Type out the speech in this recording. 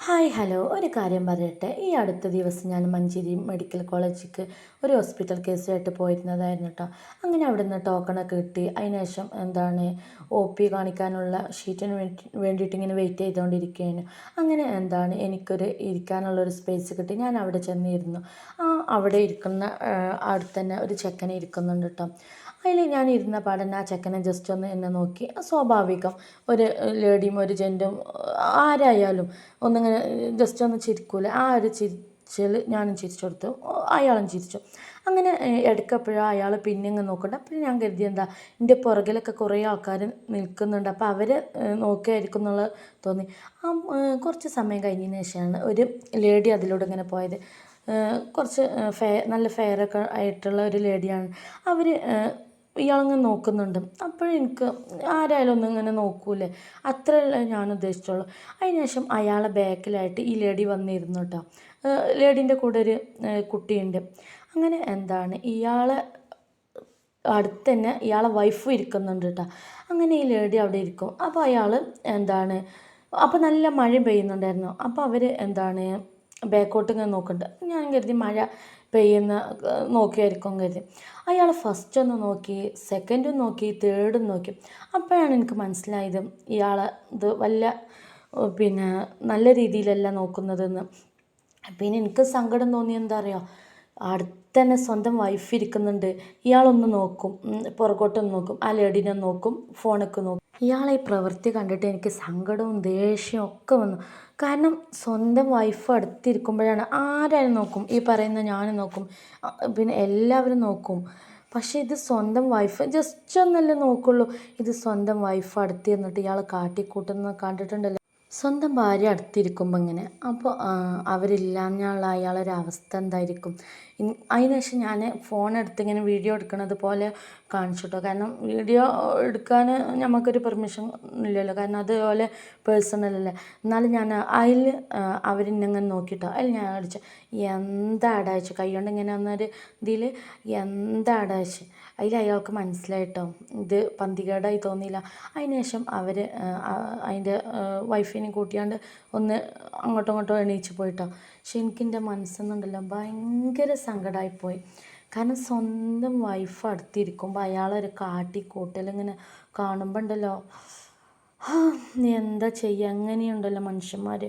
Hi hello. ഒരു കാര്യം പറയട്ടെ ഈ അടുത്ത ദിവസം ഞാൻ മഞ്ചേരി മെഡിക്കൽ കോളേജിലേക്ക് ഒരു ഹോസ്പിറ്റൽ കേസുമായിട്ട് പോയിരുന്നതായിരുന്നു കേട്ടോ അങ്ങനെ അവിടെ നിന്ന് ടോക്കണൊക്കെ കിട്ടി. അതിനുശേഷം എന്താണ് ഒ പി കാണിക്കാനുള്ള ഷീറ്റിന് വേണ്ടി വേണ്ടിയിട്ട് ഇങ്ങനെ വെയിറ്റ് ചെയ്തുകൊണ്ടിരിക്കുകയാണ് അങ്ങനെ എന്താണ് എനിക്കൊരു ഇരിക്കാനുള്ളൊരു സ്പേസ് കിട്ടി. ഞാൻ അവിടെ ചെന്നിരുന്നു. ആ അവിടെ ഇരിക്കുന്ന അടുത്ത് തന്നെ ഒരു ചെക്കനെ ഇരിക്കുന്നുണ്ട് കേട്ടോ അതിൽ ഞാൻ ഇരുന്ന പാടന്നെ ആ ചെക്കനെ ജസ്റ്റ് ഒന്ന് എന്നെ നോക്കി. സ്വാഭാവികം. ഒരു ലേഡിയും ഒരു ജെന്റും ആരായാലും ഒന്നിങ്ങനെ ജസ്റ്റ് ഒന്ന് ചിരിക്കൂല. ആ ഒരു ചിരിച്ചിൽ ഞാനും ചിരിച്ചു കൊടുത്തു. അയാളും ചിരിച്ചു. അങ്ങനെ എടുക്കപ്പോഴും അയാൾ പിന്നെ ഇങ്ങനെ നോക്കണ്ട അപ്പോൾ ഞാൻ കരുതി എന്താ എന്റെ പുറകിലൊക്കെ കുറേ ആൾക്കാർ നിൽക്കുന്നുണ്ട്. അപ്പോൾ അവരെ നോക്കിയായിരിക്കും എന്നുള്ളത് തോന്നി. ആ കുറച്ച് സമയം കഴിഞ്ഞതിന് ശേഷമാണ് ഒരു ലേഡി അതിലൂടെ ഇങ്ങനെ പോയത്. കുറച്ച് ഫെ നല്ല ഫെയറൊക്കെ ആയിട്ടുള്ള ഒരു ലേഡിയാണ്. അവർ ഇയാളങ്ങനെ നോക്കുന്നുണ്ട്. അപ്പോഴെനിക്ക് ആരായാലും ഒന്നും ഇങ്ങനെ നോക്കൂലേ. അത്രയല്ലേ ഞാൻ ഉദ്ദേശിച്ചുള്ളൂ. അതിനുശേഷം അയാളെ ബാക്കിലായിട്ട് ഈ ലേഡി വന്നിരുന്നു കേട്ടോ ലേഡീന്റെ കൂടെ ഒരു കുട്ടിയുണ്ട്. അങ്ങനെ എന്താണ് ഇയാളെ അടുത്ത് തന്നെ ഇയാളെ വൈഫ് ഇരിക്കുന്നുണ്ട് കേട്ടോ അങ്ങനെ ഈ ലേഡി അവിടെ ഇരിക്കും. അപ്പോൾ അയാൾ എന്താണ് അപ്പോൾ നല്ല മഴ പെയ്യുന്നുണ്ടായിരുന്നു. അപ്പോൾ അവർ എന്താണ് ബാക്കോട്ട് ഇങ്ങനെ നോക്കുന്നുണ്ട് ഞാൻ കരുതി മഴ പെയ്യുന്ന നോക്കിയായിരിക്കും കരുതി. അയാൾ ഫസ്റ്റ് ഒന്ന് നോക്കി സെക്കൻഡും നോക്കി തേർഡും നോക്കി. അപ്പോഴാണ് എനിക്ക് മനസ്സിലായത് ഇയാൾ ഇത് വല്ല പിന്നെ നല്ല രീതിയിലല്ല നോക്കുന്നതെന്ന്. പിന്നെ എനിക്ക് സങ്കടം തോന്നി എന്താ പറയുക അടുത്ത് തന്നെ സ്വന്തം വൈഫ് ഇരിക്കുന്നുണ്ട്. ഇയാളൊന്ന് നോക്കും. പുറകോട്ടൊന്ന് നോക്കും. ആ ലേഡീനെ നോക്കും ഫോണൊക്കെ നോക്കും. ഇയാളെ ഈ പ്രവൃത്തി കണ്ടിട്ട് എനിക്ക് സങ്കടവും ദേഷ്യവും ഒക്കെ വന്നു. കാരണം സ്വന്തം വൈഫ് അടുത്തിരിക്കുമ്പോഴാണ് ആരായാലും നോക്കും. ഈ പറയുന്ന ഞാനും നോക്കും. പിന്നെ എല്ലാവരും നോക്കും. പക്ഷേ ഇത് സ്വന്തം വൈഫ് ജസ്റ്റ് ഒന്നല്ലേ നോക്കുള്ളൂ. ഇത് സ്വന്തം വൈഫ് അടുത്ത് നിന്നിട്ട് ഇയാൾ കാട്ടിക്കൂട്ടുന്ന കണ്ടിട്ടുണ്ടല്ലോ. സ്വന്തം ഭാര്യ അടുത്തിരിക്കുമ്പോൾ ഇങ്ങനെ അപ്പോൾ അവരില്ലാഞ്ഞുള്ള അയാളൊരു അവസ്ഥ എന്തായിരിക്കും? അതിനുശേഷം ഞാൻ ഫോൺ എടുത്ത് ഇങ്ങനെ വീഡിയോ എടുക്കുന്നത് പോലെ കാണിച്ചു കേട്ടോ കാരണം വീഡിയോ എടുക്കാൻ നമുക്കൊരു പെർമിഷൻ ഇല്ലല്ലോ. കാരണം അതുപോലെ പേഴ്സണൽ അല്ലേ. എന്നാലും ഞാൻ അതിൽ അവരിന്നെങ്ങനെ നോക്കിയിട്ടോ അതിൽ ഞാൻ അടിച്ച എന്താ അടാച്ച് കൈകൊണ്ട് ഇങ്ങനെ വന്നൊരു ഇതിൽ എന്താ അടാച്ച് അതിൽ അയാൾക്ക് മനസ്സിലായിട്ടോ. ഇത് പന്തികേടായി തോന്നിയില്ല. അതിനുശേഷം അവർ അതിന്റെ വൈഫിനെ കൂട്ടിയാണ്ട് ഒന്ന് അങ്ങോട്ടും ഇങ്ങോട്ടും എണീച്ച് പോയിട്ടോ. പക്ഷെ എനിക്കെന്റെ മനസ്സെന്നുണ്ടല്ലോ ഭയങ്കര സങ്കടമായിപ്പോയി കാരണം സ്വന്തം വൈഫ് അടുത്തിരിക്കുമ്പോൾ അയാളൊരു കാട്ടിക്കൂട്ടലിങ്ങനെ കാണുമ്പോൾ ഉണ്ടല്ലോ എന്താ ചെയ്യുക അങ്ങനെയുണ്ടല്ലോ മനുഷ്യന്മാർ